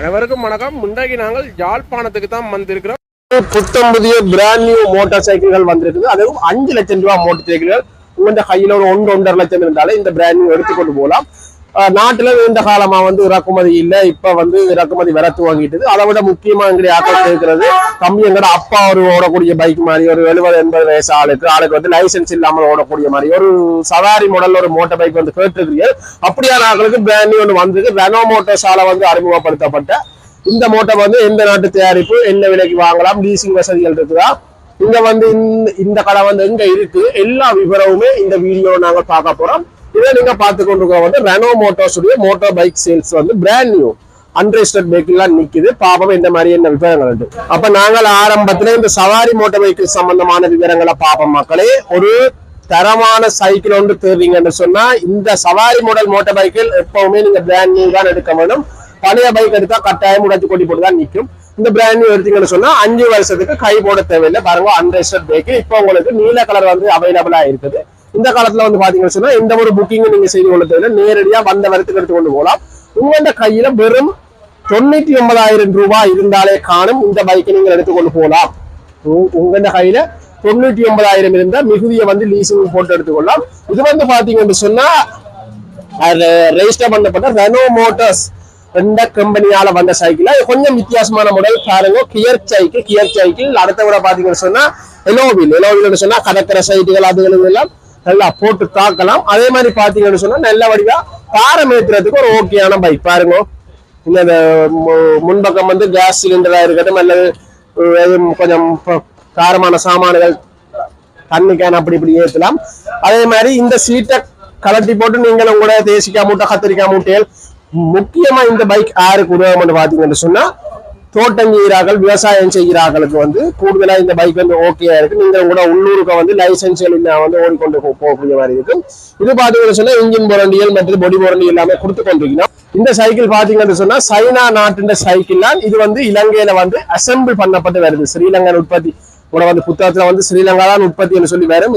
அனைவருக்கும் வணக்கம். முன்னாடி நாங்கள் யாழ்ப்பாணத்துக்கு தான் வந்திருக்கிறோம். புத்தம் புதிய பிராண்ட் நியூ மோட்டார் சைக்கிள்கள் வந்திருக்குது. அதுவும் அஞ்சு லட்சம் ரூபாய் மோட்டார் சைக்கிள்கள் உங்க கையில ஒரு ஒன்று ஒன்றரை லட்சம் இருந்தாலே இந்த பிராண்ட் நியூ எடுத்துக்கொண்டு போகலாம். நாட்டுல நீண்ட காலமா வந்து இறக்குமதி இல்ல. இப்ப வந்து இறக்குமதி வர துவங்கிட்டது. அதை விட முக்கியமா எங்களுடைய ஆட்கள் இருக்கிறது தம்பி எங்கட அப்பா ஒரு ஓடக்கூடிய பைக் மாதிரி ஒரு எழுபது எண்பது வயசு ஆளுக்கு ஆளுக்கு வந்து லைசென்ஸ் இல்லாமல் ஓடக்கூடிய மாதிரி ஒரு சவாரி மாடல் ஒரு மோட்டார் பைக் வந்து கேட்டிருக்கீங்க அப்படியான ஆட்களுக்கு பிராண்ட் நியூ ஒன்று வந்திருக்கு. ரெனோ மோட்டார்ஸ் வந்து அறிமுகப்படுத்தப்பட்ட இந்த மோட்டார் வந்து எந்த நாட்டு தயாரிப்பு என்ன விலைக்கு வாங்கலாம் லீசிங் வசதிகள் இருக்குதா? இங்க வந்து இந்த- இந்த கடை வந்து எங்க இருக்கு? எல்லா விவரமுமே இந்த வீடியோ நாங்கள் பார்க்க போறோம். இதை நீங்க பார்த்து கொண்டிருக்கிற வந்து ரெனோ மோட்டோஸ் உடைய பைக் சேல்ஸ் வந்து பிராண்ட் நியூ அன்ரெஜிஸ்டர்ட் பைக் எல்லாம் நிக்குது. பாப்போம் இந்த மாதிரி என்ன விவரங்கள் உண்டு அப்ப நாங்கள் ஆரம்பத்துல இந்த சவாரி மோட்டார் பைக்கு சம்பந்தமான விவரங்களை பார்ப்போம் மக்களே. ஒரு தரமான சைக்கிள் ஒன்று தேர்றீங்கன்னு சொன்னா இந்த சவாரி மாடல் மோட்டார் பைக்கில் எப்பவுமே நீங்க பிராண்ட் நியூ தான் எடுக்க வேண்டும் பழைய பைக் எடுத்தா கட்டாயம் உடைச்சு கொட்டி போட்டு தான் நிற்கும். இந்த பிராண்ட் நியூ எடுத்தீங்கன்னு சொன்னா அஞ்சு வருஷத்துக்கு கை போட தேவையில்லை. பாருங்க அன்ரெஜிஸ்டர்ட் பைக் இப்போ உங்களுக்கு நீல கலர் வந்து அவைலபிளா இருக்குது. இந்த காலத்துல வந்து பாத்தீங்கன்னு சொன்னா எந்த ஒரு புக்கிங் நீங்க செய்து கொள்ள தேவையில்லை. நேரடியா வந்த வரத்துக்கு எடுத்து கொண்டு போகலாம். உங்களோட கையில வெறும் தொண்ணூத்தி ஒன்பதாயிரம் ரூபாய் இருந்தாலே காணும் இந்த பைக்கை நீங்க எடுத்துக்கொண்டு போகலாம். உங்களோட கையில தொண்ணூத்தி ஒன்பதாயிரம் இருந்தா மிகுதியை வந்து லீசிங் போட்டு எடுத்துக்கொள்ளலாம். இது வந்து பாத்தீங்கன்னு சொன்னா ரெஜிஸ்டர் பண்ணப்பட்ட ரெனோ மோட்டர்ஸ் எந்த கம்பெனியால வந்த சைக்கிள் கொஞ்சம் வித்தியாசமான மாடல் பாருங்க கியர் சைக்கிள் கியர் சைக்கிள் அடுத்த விட பாத்தீங்கன்னு சொன்னா எலோவில் எலோவில் சொன்னா கடற்கரை சைட்டுகள் அதுகள் எல்லாம் நல்லா போட்டு தாக்கலாம் அதே மாதிரி பாத்தீங்கன்னு சொன்னா நல்ல வடிவா பாரம் ஏத்துறதுக்கு ஒரு ஓகேயான பைக் பாருங்க. இந்த இந்த மு- முன்பக்கம் வந்து கேஸ் சிலிண்டரா இருக்கட்டும் அல்லது கொஞ்சம் காரமான சாமான்கள் தண்ணி கேன் அப்படி இப்படி ஏற்றலாம் அதே மாதிரி இந்த சீட்டை கலட்டி போட்டு நீங்கள் உங்களோட தேசிக்காய் மூட்டை கத்திரிக்காய் மூட்டைகள் முக்கியமா இந்த பைக் யாருக்கு உதவும் பாத்தீங்கன்னு சொன்னா தோட்டம் செய்கிறார்கள் விவசாயம் செய்கிறார்களுக்கு வந்து கூடுதலாக இந்த பைக் வந்து ஓகேயா இருக்கு. நீங்கள் கூட உள்ளூருக்கு வந்து லைசன்ஸ் இல்லாம வந்து ஓடிக்கொண்டு போ- போகக்கூடிய மாதிரி இருக்கு. இது பாத்தீங்கன்னு சொன்னா இன்ஜின் போரண்டியல் மற்றும் பொடி பொரண்டி எல்லாமே கொடுத்து கொண்டிருக்கணும் இந்த சைக்கிள் பாத்தீங்கன்னு சொன்னா சைனா நாட்டின் சைக்கிள் தான் இது வந்து இலங்கையில வந்து அசெம்பிள் பண்ணப்பட்டு வருது. ஸ்ரீலங்கன் உற்பத்தி. கூட வந்து புத்தகத்துல வந்து ஸ்ரீலங்கா தான் உற்பத்தின்னு சொல்லி வரும்.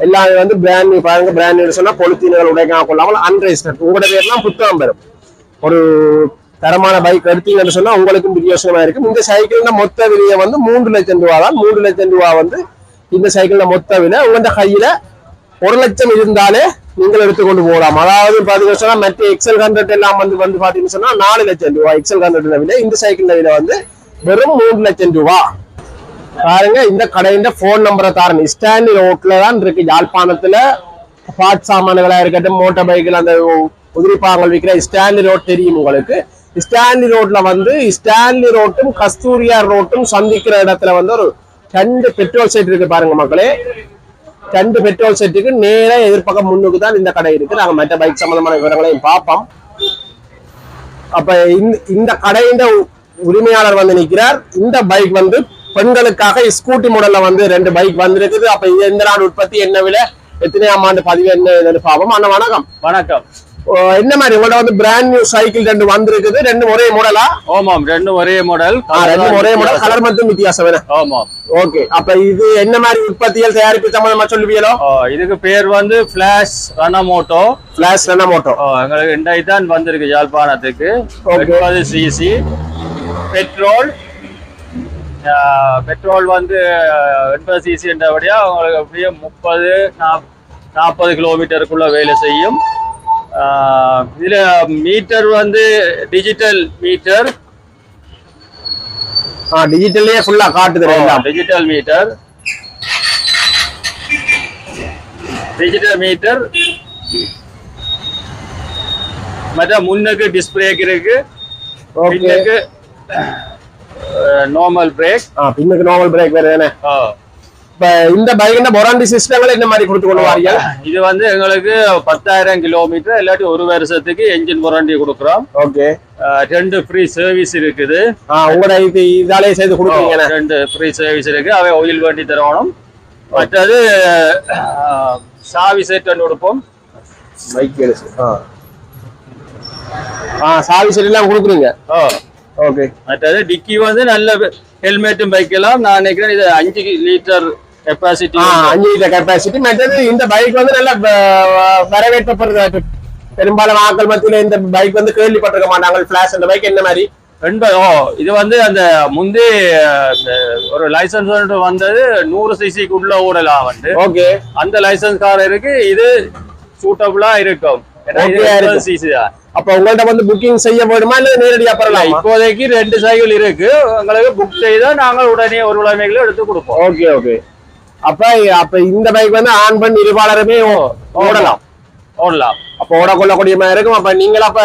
எல்லாமே வந்து பிராண்ட் நியூ பாருங்க பிராண்ட் நியூ சொன்னா பொலித்தீன்கள் உடைக்காம கொள்ளாமல் அன்ரெஜிஸ்டர்ட் உங்களோட பேர்லாம் புத்தகம் பெறும் ஒரு தரமான பைக் எடுத்தீங்கன்னு சொன்னா உங்களுக்கும் பிரியோசனமா இருக்கும். இந்த சைக்கிள்ல மொத்த விலையை வந்து மூன்று லட்சம் ரூபா தான். மூன்று லட்சம் ரூபா வந்து இந்த சைக்கிள்ல மொத்த விலை. உங்களோட கையில ஒரு லட்சம் இருந்தாலே நீங்கள் எடுத்துக்கொண்டு போகலாம். அதாவது பாத்தீங்கன்னா சொன்னா மற்ற எக்ஸல் ஹண்ட்ரட் எல்லாம் வந்து வந்து பாத்தீங்கன்னு சொன்னா நாலு லட்சம் ரூபா. எக்ஸல் ஹண்ட்ரட் விலை இந்த சைக்கிள் விலை வந்து வெறும் மூன்று லட்சம் ரூபா. பாருங்க இந்த கடையின் போன் நம்பரை தாரணும் ஸ்டாண்ட் ரோட்ல தான் இருக்கு. யாழ்ப்பாணத்துல பாட் சாமான்களா இருக்கட்டும் மோட்டார் பைக்கில் அந்த உதிரிப்பாங்கள் விற்கிற ஸ்டாண்ட் ரோட் தெரியும் உங்களுக்கு. ஸ்டான்லி ரோட்ல வந்து ஸ்டான்லி ரோட்டும் கஸ்தூரியார் ரோட்டும் சந்திக்கிற இடத்துல வந்து ஒரு ரெண்டு பெட்ரோல் செட் இருக்கு பாருங்க மக்களே. ரெண்டு பெட்ரோல் செட்டுக்கு நேராக எதிர்பக்கம் முன்னுக்கு தான் இந்த கடை இருக்கு. நாங்க மற்ற பைக் சம்பந்தமான விவரங்களையும் பார்ப்போம். அப்ப இந்த இந்த கடையின் உரிமையாளர் வந்து நிற்கிறார் இந்த பைக் வந்து பெண்களுக்காக ஸ்கூட்டி மாடல்ல வந்து ரெண்டு பைக் வந்திருக்குது. அப்ப இது எந்த நாடு உற்பத்தி என்ன விலை? எத்தனையாம் ஆண்டு பதிவு என்ன பாவம் அண்ணா வணக்கம். வணக்கம். என்ன மாதிரி? உங்கள்ட்ட வந்து பிராண்ட் நியூ சைக்கிள் ரெண்டு வந்திருக்குது. ரெண்டு ஒரே மாடலா ஆமாம் ரெண்டு ஒரே மாடல் ரெண்டு ஒரே மாடல் கலர் மட்டும் வித்தியாசம் வேணும் ஆமாம். ஓகே அப்ப இது என்ன மாதிரி உற்பத்திகள் தயாரிப்பு சம்பந்தமா சொல்லுவீங்களோ? இதுக்கு பேர் வந்து ஃபிளாஷ் ரனமோட்டோ பிளாஸ் என்ன மோட்டோ எங்களுக்கு இன்றைக்கு தான் வந்திருக்கு யாழ்ப்பாணத்துக்கு. எண்பது சிசி பெட்ரோல் பெட்ரோல் வந்து எண்பது சிசி என்றபடியா உங்களுக்கு அப்படியே முப்பது நாற்பது கிலோமீட்டருக்குள்ள வேலை செய்யும். இதுல மீட்டர் வந்து டிஜிட்டல் மீட்டர் ஆ டிஜிட்டல்லே ஃபுல்லா காட்டுது டிஜிட்டல் மீட்டர் டிஜிட்டல் மீட்டர் மற்ற முன்னுக்கு டிஸ்பிளேக்கு இருக்கு. பின்னுக்கு நார்மல் பிரேக் பின்னுக்கு நார்மல் பிரேக் வேற தானே? இந்த பைக் பொராண்டி சிஸ்டங்கள் என்ன மாதிரி கொடுத்து கொண்டு வாரீங்க? இது வந்து எங்களுக்கு பத்தாயிரம் கிலோமீட்டர் இல்லாட்டி ஒரு வருஷத்துக்கு என்ஜின் வாரண்டி கொடுக்குறோம். ஓகே. ரெண்டு ஃப்ரீ சர்வீஸ் இருக்குது. உங்களோட இது இதாலே செய்து கொடுக்குறீங்க ரெண்டு ஃப்ரீ சர்வீஸ் இருக்கு. அவை ஆயில் வண்டி தரணும். மற்றது சாவி செட் ஒன்று கொடுப்போம். பைக் ஆ. ஆ சாவி செட் எல்லாம் கொடுக்குறீங்க? ஓகே. மற்றது டிக்கி வந்து நல்ல ஹெல்மெட்டும் பைக் எல்லாம். நான் நினைக்கிறேன் இது அஞ்சு லிட்டர் கெப்பாசிட்டி அஞ்சு லிட்டர் கெப்பாசிட்டி மற்றது இந்த பைக் வந்து நல்ல வரவேற்கப்படுறது பெரும்பாலும் ஆட்கள் மத்தியில இந்த பைக் வந்து கேள்விப்பட்டிருக்க மாட்டாங்க. பிளாஷ் அந்த பைக் என்ன மாதிரி? எண்பது ஓ இது வந்து அந்த முந்தி ஒரு லைசன்ஸ் வந்தது. நூறு சிசிக்குள்ள ஓடலாம் வந்து. ஓகே அந்த லைசன்ஸ் காரருக்கு இது சூட்டபிளா இருக்கும். சிசி தான். அப்ப உங்கள்ட்ட வந்து புக்கிங் செய்ய வேணுமா? இல்ல நேரடியா பெறலாமா? இப்போதைக்கு ரெண்டு சைக்கிள் இருக்கு. உங்களுக்கு புக் செய்தா நாங்கள் உடனே ஒரு உடைமைகளை எடுத்து கொடுப்போம். ஓகே ஓகே அப்ப அப்ப இந்த பைக் வந்து ஆண் பெண் இருபாலருமே ஓ- ஓடலாம். ஓடலாம். அப்ப ஓடக்கொள்ளக்கூடிய மாதிரி இருக்கும். அப்ப நீங்களா அப்ப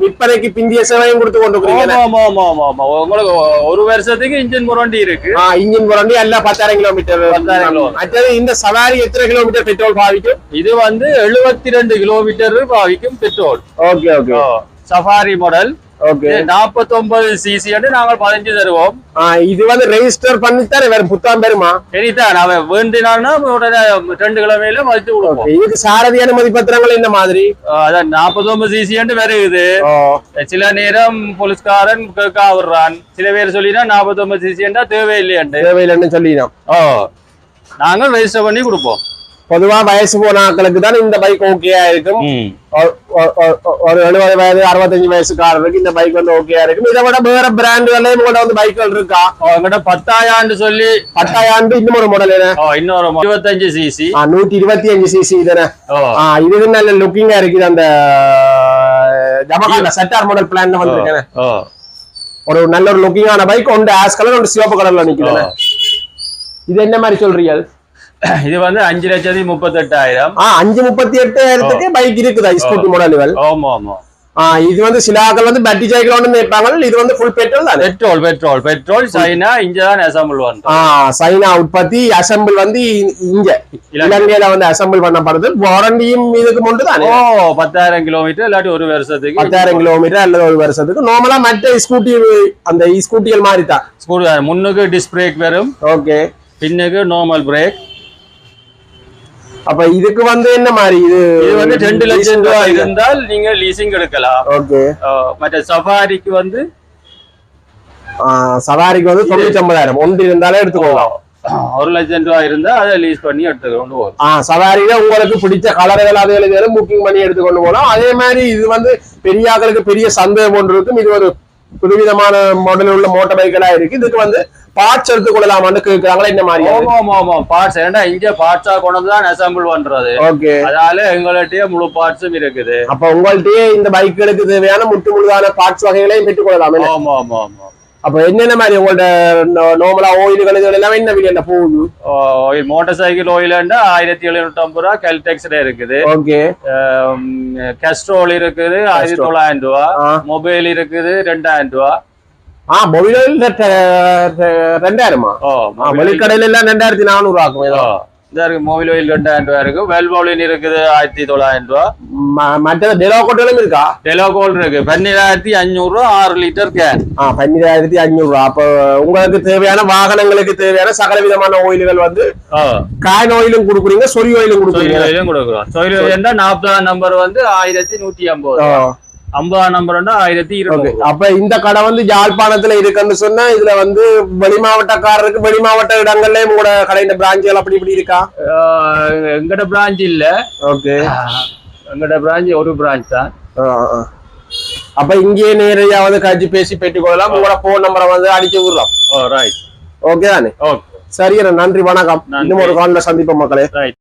விற்பனைக்கு பிந்திய சேவையும் கொடுத்து கொண்டு ஆமா ஆமா ஆமா ஆமா ஆமா. உங்களுக்கு ஒரு வருஷத்துக்கு இன்ஜின் முரண்டி இருக்கு. இன்ஜின் புரண்டி எல்லாம் பத்தாயிரம் கிலோமீட்டர். 10,000 கிலோமீட்டர். மற்றது இந்த சவாரி எத்தனை கிலோமீட்டர் பெட்ரோல் பாவிக்கும்? இது வந்து எழுபத்தி ரெண்டு கிலோமீட்டர் பாவிக்கும் petrol. Okay okay. Safari model நாற்பத்தொன்பது சிசி நாங்கள் பதினஞ்சு தருவோம். இது வந்து ரெஜிஸ்டர் பண்ணித்தானே வேற புத்தகம் பெறுமா? சரிதான் அவன் வேண்டினான்னா உடனே ரெண்டு கிழமையில மதித்து கொடுப்போம். இதுக்கு சாரதி அனுமதி பத்திரங்கள் இந்த மாதிரி அதான் நாற்பத்தொன்பது சிசி வருகுது ஓ, சில நேரம் போலீஸ்காரன் கேட்கா விடுறான் சில பேர் சொல்லினா நாற்பத்தொன்பது சிசிண்டா தேவையில்லையாண்டு. தேவையில்லைன்னு சொல்லிடும் ஓ நாங்கள் ரெஜிஸ்டர் பண்ணி கொடுப்போம். பொதுவா வயசு போன ஆட்களுக்கு தான் இந்த பைக் ஓகேயா இருக்கும். ஒரு- எழுபது வயது அறுபத்தஞ்சு வயசுக்காரருக்கு இந்த பைக் வந்து ஓகேயா இருக்கும். இதை விட வேற பிராண்டுகளையும் கூட வந்து பைக்குகள் இருக்கா? அவங்ககிட்ட பத்தாயிரம் சொல்லி பத்தாயிரம் இன்னும் ஒரு மாடல் என்ன? இன்னொரு இருபத்தஞ்சு சிசி நூத்தி இருபத்தி அஞ்சு சிசி ஆ, இது நல்ல லுக்கிங்கா இருக்குது. அந்த ஜமகான செட்டார் மாடல் பிளான் வந்திருக்கேன் ஒரு நல்ல ஒரு லுக்கிங்கான பைக் ஒன்று ஆஸ் கலர் ஒன்று சிவப்பு கலர்ல நிக்குது. இது என்ன மாதிரி சொல்றீங்க? இது வந்து அஞ்சு லட்சத்தி முப்பத்தெட்டாயிரம். ஆ அஞ்சு முப்பத்தி எட்டாயிரத்துக்கு பைக் இருக்குதா ஸ்கூட்டி மாடல்கள் ஆமா ஆமா. இது வந்து சில ஆட்கள் வந்து பேட்டரி சைக்கிள் ஒன்று நிற்பாங்க இது வந்து ஃபுல் பெட்ரோல் தானே? பெட்ரோல் பெட்ரோல் பெட்ரோல் சைனா இங்கதான் அசம்பிள் வந்து சைனா உற்பத்தி அசம்பிள் வந்து இங்க. இலங்கையில வந்து அசம்பிள் பண்ணப்படுது. வாரண்டியும் இதுக்கு முண்டு தானே? ஓ பத்தாயிரம் கிலோமீட்டர் இல்லாட்டி ஒரு வருஷத்துக்கு. பத்தாயிரம் கிலோமீட்டர் அல்லது ஒரு வருஷத்துக்கு. நார்மலா மற்ற ஸ்கூட்டி அந்த ஸ்கூட்டிகள் மாதிரி தான் ஸ்கூல் முன்னுக்கு டிஸ்க் பிரேக் வரும். ஓகே பின்னுக்கு நார்மல் பிரேக் அப்ப இதுக்கு வந்து என்ன மாதிரி? இது இது வந்து ரெண்டு லட்சம் ரூபாய் இருந்தால் நீங்க லீசிங் எடுக்கலாம். ஓகே. மற்ற சஃபாரிக்கு வந்து சவாரிக்கு வந்து தொண்ணூத்தி ஒன்பதாயிரம் ஒன்று இருந்தாலே எடுத்துக்கோங்க. ஒரு லட்சம் ரூபாய் இருந்தா அதை லீஸ் பண்ணி எடுத்துக்கொண்டு போகும் ஆ சவாரியில உங்களுக்கு பிடிச்ச கலர்கள் அதுகளுக்கு புக்கிங் பண்ணி எடுத்துக்கொண்டு போகலாம். அதே மாதிரி இது வந்து பெரிய பெரிய சந்தேகம் ஒன்று இருக்கும். இது ஒரு புதுவிதமான மாடல் உள்ள மோட்டார் பைக்கெல்லாம் இருக்கு. இதுக்கு வந்து பார்ட்ஸ் எடுத்துக்கொள்ளலாமான்னு கேட்கிறாங்களா இந்த மாதிரி ஆமா ஆமா பார்ட்ஸ் ஏன்னா இங்க பார்ட்ஸா கொண்டு தான் அசம்பிள் பண்றது. ஓகே. அதனால எங்கள்கிட்டயே முழு பார்ட்ஸும் இருக்குது. அப்ப உங்கள்ட்டயே இந்த பைக்குகளுக்கு தேவையான முட்டு முழுதான பார்ட்ஸ் வகைகளையும் பெற்றுக்கொள்ளலாம் என்ன? ஆமா ஆமா ஆமா. அப்ப என்னென்ன மாதிரி உங்கள்ட்ட நார்மலா ஓயில்கள் இது எல்லாமே என்ன விலையில போகுது? ஆயில் மோட்டார் சைக்கிள் ஆயிலண்டா ஆயிரத்தி எழுநூத்தி ஐம்பது ரூபா கெல்டெக்ஸ்ல இருக்குது. ஓகே கஸ்ட்ரோல் இருக்குது ஆயிரத்தி தொள்ளாயிரம் ரூபா மொபைல் இருக்குது ரெண்டாயிரம்? ரூபா ஆ மொபைல் ரெண்டாயிரமா வெளிக்கடையில எல்லாம் ரெண்டாயிரத்தி நானூறு ஆகும் ஏதோ. இந்த இருக்கு மொபைல் ஆயில் ரெண்டாயிரம் ரூபா இருக்கு. வெல்வோலின் இருக்குது ஆயிரத்தி தொள்ளாயிரம் ரூபா. ம- மற்றது டெலோ கொட்டையிலும் இருக்கா? டெலோகோல் இருக்கு. பன்னிரெண்டாயிரத்தி அஞ்சூறு ரூபா ஆறு லிட்டர் கேன் ஆ பன்னிரெண்டாயிரத்தி அஞ்சூறு ரூபா. அப்போ உங்களுக்கு தேவையான வாகனங்களுக்கு தேவையான சகல விதமான ஓயில்கள் வந்து காயின் ஓயிலும் கொடுக்குறீங்க சொறி ஓயிலும் கொடுக்குறீங்க. சொயிலும் கொடுக்குறோம். சொயில் நாற்பதாம் நம்பர் வந்து ஆயிரத்தி நூத்தி ஐம்பது ஐம்பதாம் நம்பர் ஆயிரத்தி. இருபது அப்ப இந்த கடை வந்து யாழ்ப்பாணத்துல இருக்குன்னு சொன்னா இதுல வந்து வெளி மாவட்டக்காரருக்கு வெளி மாவட்ட இடங்கள்லயும் உங்களோட கடையின் பிராஞ்சுகள் அப்படி இப்படி இருக்கா? எங்கட பிரான்ச் இல்ல. ஓகே எங்கட பிரான்ச் ஒரு பிரான்ச் தான். அப்ப இங்கேயே நேரடியா வந்து கட்சி பேசி பெற்றுக்கொள்ளலாம். உங்களோட போன் நம்பரை வந்து அடிச்சு விடுறோம். ஓ ரைட் ஓகே தானே? ஓகே சரி நன்றி வணக்கம். இன்னும் ஒரு காலில் சந்திப்போம் மக்களே. ரைட்